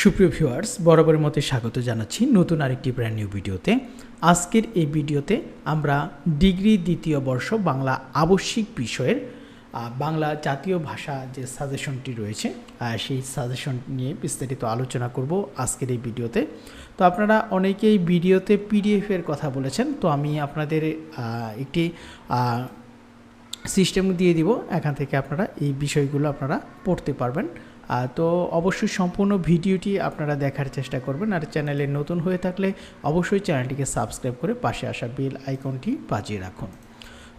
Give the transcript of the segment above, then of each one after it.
সুপ্রিয় ভিউয়ার্স, বরাবরের মতো স্বাগত জানাচ্ছি নতুন আরেকটি ব্র্যান্ড নিউ ভিডিওতে। আজকের এই ভিডিওতে আমরা ডিগ্রি দ্বিতীয় বর্ষ বাংলা আবশ্যিক বিষয়ের বাংলা জাতীয় ভাষা যে সাজেশনটি রয়েছে সেই সাজেশন নিয়ে বিস্তারিত আলোচনা করব আজকের এই ভিডিওতে। তো আপনারা অনেকেই ভিডিওতে পিডিএফের কথা বলেছেন, তো আমি আপনাদের একটি সিস্টেম দিয়ে দিব। এখান থেকে আপনারা এই বিষয়গুলো আপনারা পড়তে পারবেন। তো অবশ্যই সম্পূর্ণ ভিডিওটি আপনারা দেখার চেষ্টা করবেন আর চ্যানেলে নতুন হয়ে থাকলে অবশ্যই চ্যানেলটিকে সাবস্ক্রাইব করে পাশে আসা বেল আইকনটি বাজিয়ে রাখুন।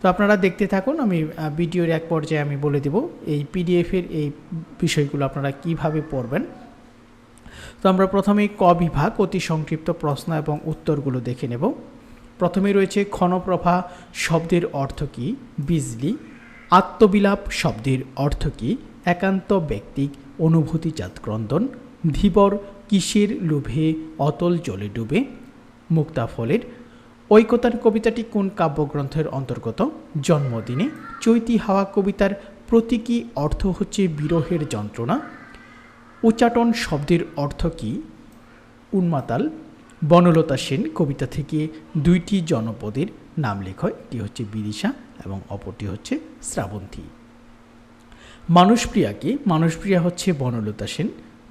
তো আপনারা দেখতে থাকুন, আমি ভিডিওর এক পর্যায়ে আমি বলে দেব এই পিডিএফের এই বিষয়গুলো আপনারা কীভাবে পড়বেন। তো আমরা প্রথমে ক বিভাগ, অতি সংক্ষিপ্ত প্রশ্ন এবং উত্তরগুলো দেখে নেব। প্রথমে রয়েছে ক্ষণপ্রভা শব্দের অর্থ কী, বিজলি। আত্মবিলাপ শব্দের অর্থ কী, একান্ত ব্যক্তিক অনুভূতিজাত ক্রন্দন, ধীবর কিসের লোভে অতল জলে ডুবে। মুক্তাফলের ঐকতান কবিতাটি কোন কাব্যগ্রন্থের অন্তর্গত? জন্মদিনে চৈতি হাওয়া কবিতার প্রতীকী অর্থ হচ্ছে বিরহের যন্ত্রণা। উচ্চাটন শব্দের অর্থ কী? উন্মাতাল বনলতা সেন কবিতা থেকে দুইটি জনপদের নাম লেখ এটি হচ্ছে বিদিশা এবং অপরটি হচ্ছে শ্রাবন্তী। মানুষপ্রিয়াকে মানুষপ্রিয়া হচ্ছে বনলতা সেন।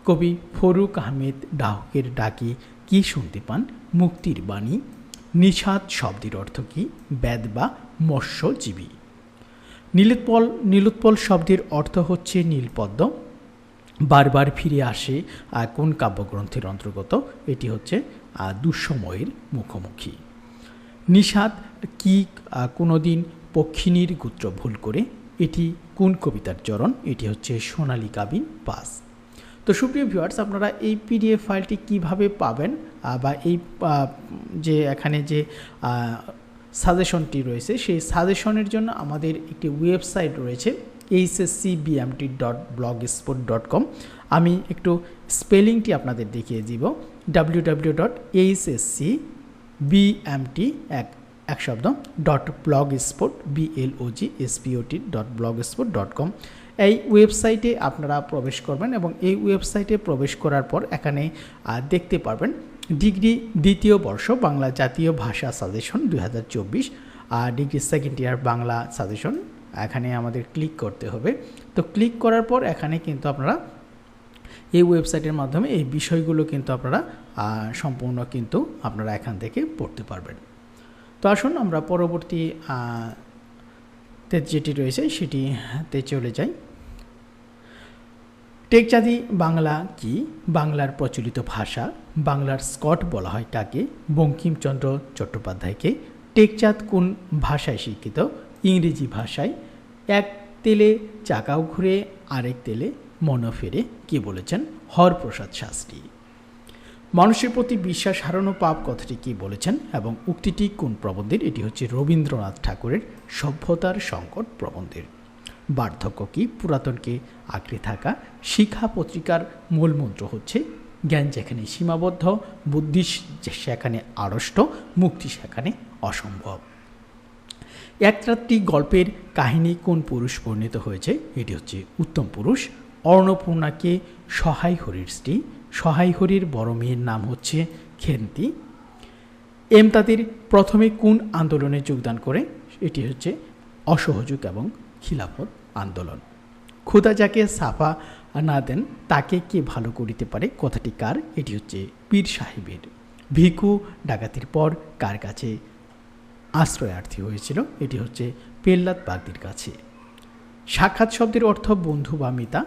কবি ফরুক আহমেদ ডাহকের ডাকে কি শুনতে পান? মুক্তির বাণী। নিষাদ শব্দের অর্থ কী? বেদ বা মৎস্যজীবী। নীলোৎপল নীলোৎপল শব্দের অর্থ হচ্ছে নীলপদ্ম। বারবার ফিরে আসে কোন কাব্যগ্রন্থের অন্তর্গত? এটি হচ্ছে দুঃসময়ের মুখোমুখি। নিষাদ কি কোনোদিন পক্ষিণীর গোত্র ভুল করে? এটি কোন কবিতার চরণ? এটি হচ্ছে সোনালী কাবিন পাস। তো সুপ্রিয় ভিউয়ার্স আপনারা এই পিডিএফ ফাইলটি কীভাবে পাবেন বা এই যে এখানে যে সাজেশনটি রয়েছে, সেই সাজেশনের জন্য আমাদের একটি ওয়েবসাইট রয়েছে HSC BMT dot blogspot dot com আমি একটু স্পেলিংটি আপনাদের দেখিয়ে দিব W W dot HSC BMT এক এক শব্দ dot blogspot BLOG SPOT dot blogspot dot com এই ওয়েবসাইটে আপনারা প্রবেশ করবেন এবং এই ওয়েবসাইটে প্রবেশ করার পর এখানে দেখতে পারবেন ডিগ্রি দ্বিতীয় বর্ষ বাংলা জাতীয় ভাষা সাজেশন দুই হাজার চব্বিশ, আর degree second year Bangla suggestion এখানে আমাদের ক্লিক করতে হবে। তো ক্লিক করার পর এখানে কিন্তু আপনারা এই ওয়েবসাইটের মাধ্যমে এই বিষয়গুলো কিন্তু আপনারা সম্পূর্ণ কিন্তু আপনারা এখান থেকে পড়তে পারবেন। তো আসুন আমরা পরবর্তী আহ, তে যেটি রয়েছে সেটিতে চলে যাই। টেকচাঁদি বাংলা কি? বাংলার প্রচলিত ভাষা বাংলার স্কট বলা হয় তাকে। বঙ্কিমচন্দ্র চট্টোপাধ্যায়কে। টেকচাঁদ কোন ভাষায় শিক্ষিত? ইংরেজি ভাষায়। এক তেলে চাকাও ঘুরে আরেক তেলে মনও ফেরে কে বলেছেন? হরপ্রসাদ শাস্ত্রী। মানুষের প্রতি বিশ্বাস হারানো পাপ কথাটি কি বলেছেন এবং উক্তিটি কোন প্রবন্ধের? এটি হচ্ছে রবীন্দ্রনাথ ঠাকুরের সভ্যতার সংকট প্রবন্ধের। বার্ধক্য কি? পুরাতনকে আঁকড়ে থাকা শিক্ষা পত্রিকার মূল মন্ত্র হচ্ছে জ্ঞান যেখানে সীমাবদ্ধ, বুদ্ধি সেখানে আড়ষ্ট, মুক্তি সেখানে অসম্ভব। একরাত্রি গল্পের কাহিনী কোন পুরুষ বর্ণিত হয়েছে? এটি হচ্ছে উত্তম পুরুষ অর্ণপূর্ণাকে সহায় হরির স্ত্রী সহায় হরির বড় মেয়ের নাম হচ্ছে খেন্তি। এমতাদের প্রথমে কোন আন্দোলনে যোগদান করে? এটি হচ্ছে অসহযোগ এবং খিলাফত আন্দোলন। ক্ষুদা যাকে সাফা না দেন, তাকে কে ভালো করিতে পারে? কথাটি কার? এটি হচ্ছে পীর সাহেবের। ভিকু ডাকাতির পর কার কাছে আশ্রয়ার্থী হয়েছিল? এটি হচ্ছে পেল্লাদ বাগদির কাছে। সাক্ষাৎ শব্দের অর্থ বন্ধু বা মিতা।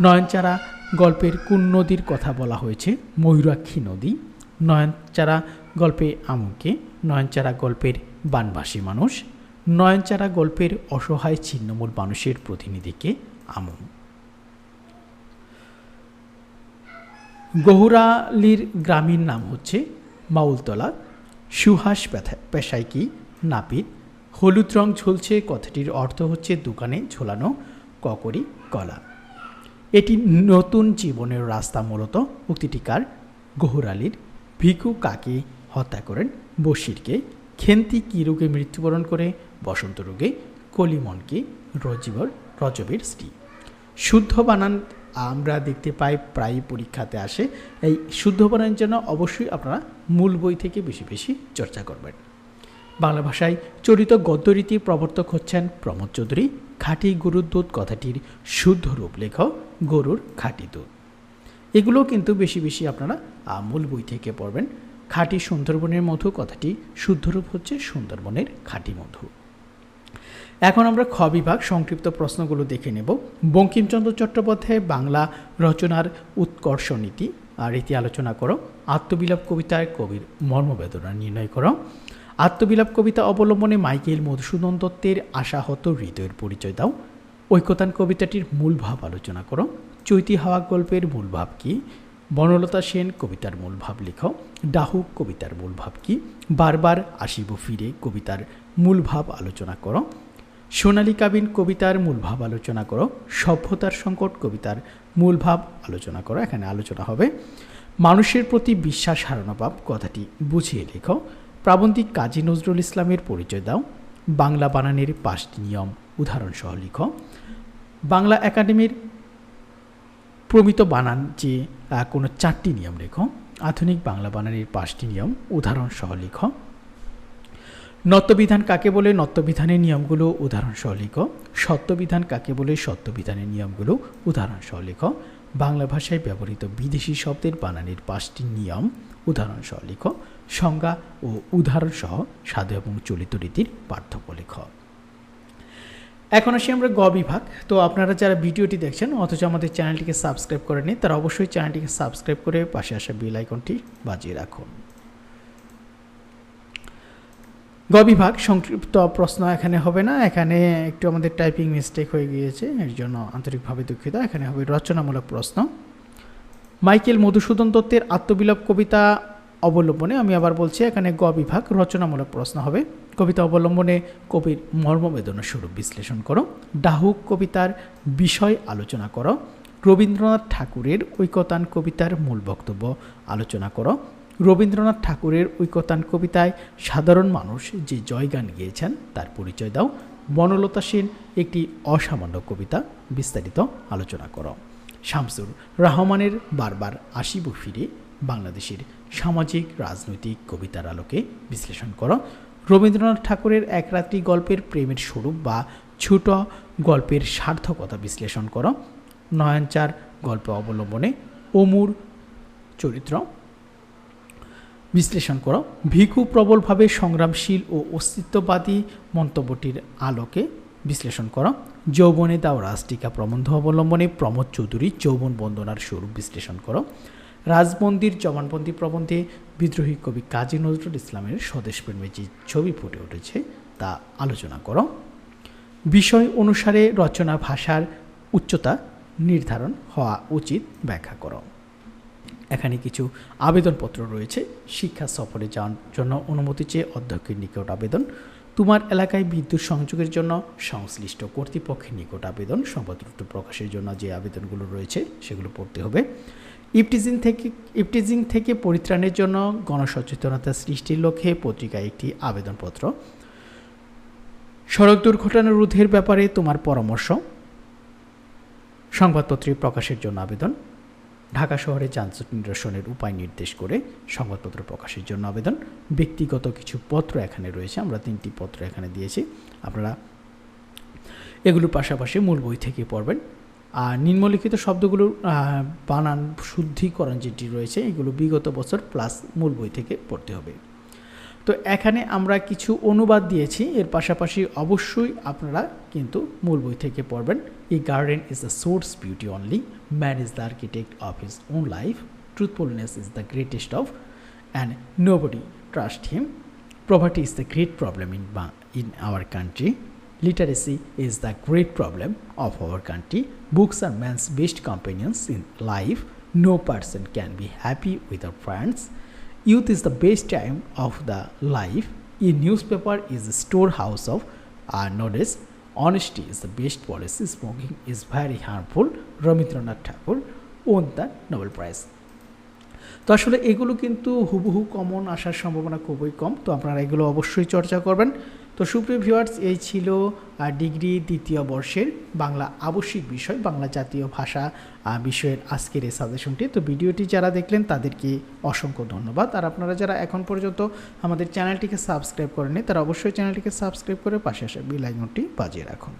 নয়নচারা গল্পের কোন নদীর কথা বলা হয়েছে? ময়ূরাক্ষী নদী। নয়নচারা গল্পে আমুকে। নয়নচারা গল্পের বানবাসী মানুষ। নয়নচারা গল্পের অসহায় ছিন্নমূল মানুষের প্রতিনিধিকে আমু। গহুরালির গ্রামীণ নাম হচ্ছে মাউলতলা। সুহাস পেশায় কি? নাপিত। হলুদ রং ঝুলছে, কথাটির অর্থ হচ্ছে দোকানে ঝোলানো ককরি কলা। এটি নতুন জীবনের রাস্তা মূলত। উক্তিটিকার গহুরালির ভিকু কাকে হত্যা করেন? বশিরকে। খেন্তি কি রোগে মৃত্যুবরণ করে? বসন্ত রোগে। কলিমনকে। রজিবর, রজবের স্ত্রী। শুদ্ধ বানান আমরা দেখতে পাই প্রায় পরীক্ষাতে আসে। এই শুদ্ধ বানানোর জন্য অবশ্যই আপনারা মূল বই থেকে বেশি বেশি চর্চা করবেন। বাংলা ভাষায় চরিত গদ্যরীতির প্রবর্তক হচ্ছেন প্রমোদ চৌধুরী খাঁটি গরুর দুধ কথাটির শুদ্ধ রূপ লেখ গরুর খাঁটি দুধ এগুলো কিন্তু বেশি বেশি আপনারা আহ, মূল বই থেকে পড়বেন। খাঁটি সুন্দরবনের মধু কথাটি শুদ্ধ রূপ হচ্ছে সুন্দরবনের খাঁটি মধু। এখন আমরা খ বিভাগ সংক্ষিপ্ত প্রশ্নগুলো দেখে নেব। বঙ্কিমচন্দ্র চট্টোপাধ্যায় বাংলা রচনার উৎকর্ষ নীতি আর রীতি আলোচনা করো আত্মবিলাপ কবিতায় কবির মর্মবেদনা নির্ণয় করো। আত্মবিলাপ কবিতা অবলম্বনে মাইকেল মধুসূদন দত্তের আশাহত হৃদয়ের পরিচয় দাও। ঐক্যতান কবিতাটির মূল ভাব আলোচনা করো। চৈতি হাওয়া গল্পের মূল ভাব কী? বনলতা সেন কবিতার মূল ভাব লেখো। ডাহুক কবিতার মূল ভাব কী? বারবার আসিব ফিরে কবিতার মূল ভাব আলোচনা করো। সোনালী কাবিন কবিতার মূল ভাব আলোচনা করো। সভ্যতার সংকট কবিতার মূল ভাব আলোচনা করো। এখানে আলোচনা হবে, মানুষের প্রতি বিশ্বাস হারানো পাপ কথাটি বুঝিয়ে লেখো। প্রাবন্ধিক কাজী নজরুল ইসলামের পরিচয় দাও। বাংলা বানানের পাঁচটি নিয়ম। উদাহরণসহ লিখো। বাংলা একাডেমির প্রমিত বানান যে কোনো চারটি নিয়ম লেখো। আধুনিক বাংলা বানানের পাঁচটি নিয়ম। উদাহরণসহ লিখো। নত্যবিধান কাকে বলে? নত্যবিধানের নিয়মগুলো উদাহরণসহ লিখো। সত্যবিধান কাকে বলে? সত্যবিধানের নিয়মগুলো উদাহরণসহ লিখো। বাংলা ভাষায় ব্যবহৃত বিদেশি শব্দের বানানের পাঁচটি নিয়ম। উদাহরণসহ লিখো। সংজ্ঞা ও উদাহরণসহ সাধু এবং চলিত রীতির পার্থক্য লেখো। এখন আসি আমরা গ বিভাগ। তো আপনারা যারা ভিডিওটি দেখছেন, অথচ আমাদের চ্যানেলটিকে সাবস্ক্রাইব করে করেনি তারা অবশ্যই চ্যানেলটিকে সাবস্ক্রাইব করে পাশে আসা বেল আইকনটি বাজিয়ে রাখুন। গ বিভাগ, সংক্ষিপ্ত প্রশ্ন এখানে হবে না। এখানে একটু আমাদের টাইপিং মিস্টেক হয়ে গিয়েছে, এর জন্য আন্তরিকভাবে দুঃখিত। এখানে হবে রচনামূলক প্রশ্ন। মাইকেল মধুসূদন দত্তের আত্মবিলোপ কবিতা অবলম্বনে আমি আবার বলছি, এখানে গ বিভাগ রচনামূলক প্রশ্ন হবে। কবিতা অবলম্বনে কবির মর্মবেদনা স্বরূপ বিশ্লেষণ করো। ডাহুক কবিতার বিষয় আলোচনা করো। রবীন্দ্রনাথ ঠাকুরের ঐকতান কবিতার মূল বক্তব্য আলোচনা করো। রবীন্দ্রনাথ ঠাকুরের ঐকতান কবিতায় সাধারণ মানুষ যে জয়গান গেয়েছেন, তার পরিচয় দাও। বনলতা সেন একটি অসামান্য কবিতা, বিস্তারিত আলোচনা করো। শামসুর রহমানের বারবার আসিব ফিরে বাংলাদেশের সামাজিক, রাজনৈতিক কবিতার আলোকে বিশ্লেষণ করো। রবীন্দ্রনাথ ঠাকুরের এক রাত্রি গল্পের প্রেমের স্বরূপ বা ছোট গল্পের সার্থকতা বিশ্লেষণ করো। নয়নচার গল্প অবলম্বনে অমুর চরিত্র বিশ্লেষণ করো। ভিখু প্রবলভাবে সংগ্রামশীল ও অস্তিত্ববাদী মন্তব্যটির আলোকে বিশ্লেষণ করো। যৌবনে দাও রাজটিকা প্রবন্ধ অবলম্বনে প্রমোদ চৌধুরী যৌবন বন্দনার স্বরূপ বিশ্লেষণ করো। রাজমন্দির, জবানবন্দি প্রবন্ধে বিদ্রোহী কবি কাজী নজরুল ইসলামের স্বদেশপ্রেমে যে ছবি ফুটে উঠেছে, তা আলোচনা করো। বিষয় অনুসারে রচনা ভাষার উচ্চতা নির্ধারণ হওয়া উচিত ব্যাখ্যা করো। এখানে কিছু আবেদনপত্র রয়েছে। শিক্ষা সফরে যাওয়ার জন্য অনুমতি চেয়ে অধ্যক্ষের নিকট আবেদন। তোমার এলাকায় বিদ্যুৎ সংযোগের জন্য সংশ্লিষ্ট কর্তৃপক্ষের নিকট আবেদন। সংবাদপত্র প্রকাশের জন্য যে আবেদনগুলো রয়েছে, সেগুলো পড়তে হবে। ইপটিজিং থেকে ইপটিজিং থেকে পরিত্রাণের জন্য গণসচেতনতা সৃষ্টির লক্ষ্যে পত্রিকায় একটি আবেদনপত্র। সড়ক দুর্ঘটনা রোধের ব্যাপারে তোমার পরামর্শ। সংবাদপত্রে প্রকাশের জন্য আবেদন। ঢাকা শহরে যানজট নিরসনের উপায় নির্দেশ করে সংবাদপত্র প্রকাশের জন্য আবেদন। ব্যক্তিগত কিছু পত্র এখানে রয়েছে, আমরা তিনটি পত্র এখানে দিয়েছি। আপনারা এগুলোর পাশাপাশি মূল বই থেকে পড়বেন। আর নিম্নলিখিত শব্দগুলোর আহ, বানান শুদ্ধিকরণ যেটি রয়েছে এগুলো বিগত বছর প্লাস মূল বই থেকে পড়তে হবে। তো এখানে আমরা কিছু অনুবাদ দিয়েছি এর পাশাপাশি অবশ্যই আপনারা কিন্তু মূল বই থেকে পড়বেন। এই garden is the source beauty only man is the architect of his own life truthfulness is the greatest of and nobody trust him poverty is the great problem in Ba- in our country. Literacy is the great problem of our country books are man's best companions in life no person can be happy without friends youth is the best time of the life a newspaper is a storehouse of our knowledge honesty is the best policy smoking is very harmful rabindranath tagore won the nobel prize তো আসলে এগুলো কিন্তু হুবহু common আসার সম্ভাবনা খুবই কম তো আপনারা এগুলো অবশ্যই চর্চা করবেন তো সুপ্রিয় ভিউয়ার্স, এই ছিল ডিগ্রি দ্বিতীয় বর্ষের বাংলা আবশ্যিক বিষয়, বাংলা জাতীয় ভাষা বিষয়ের আজকের এই সাজেশনটি। তো ভিডিওটি যারা দেখলেন, তাদেরকে অসংখ্য ধন্যবাদ। আর আপনারা যারা এখন পর্যন্ত আমাদের চ্যানেলটিকে সাবস্ক্রাইব করেনি তারা অবশ্যই চ্যানেলটিকে সাবস্ক্রাইব করে পাশে আসা বেল আইকনটি বাজিয়ে রাখুন।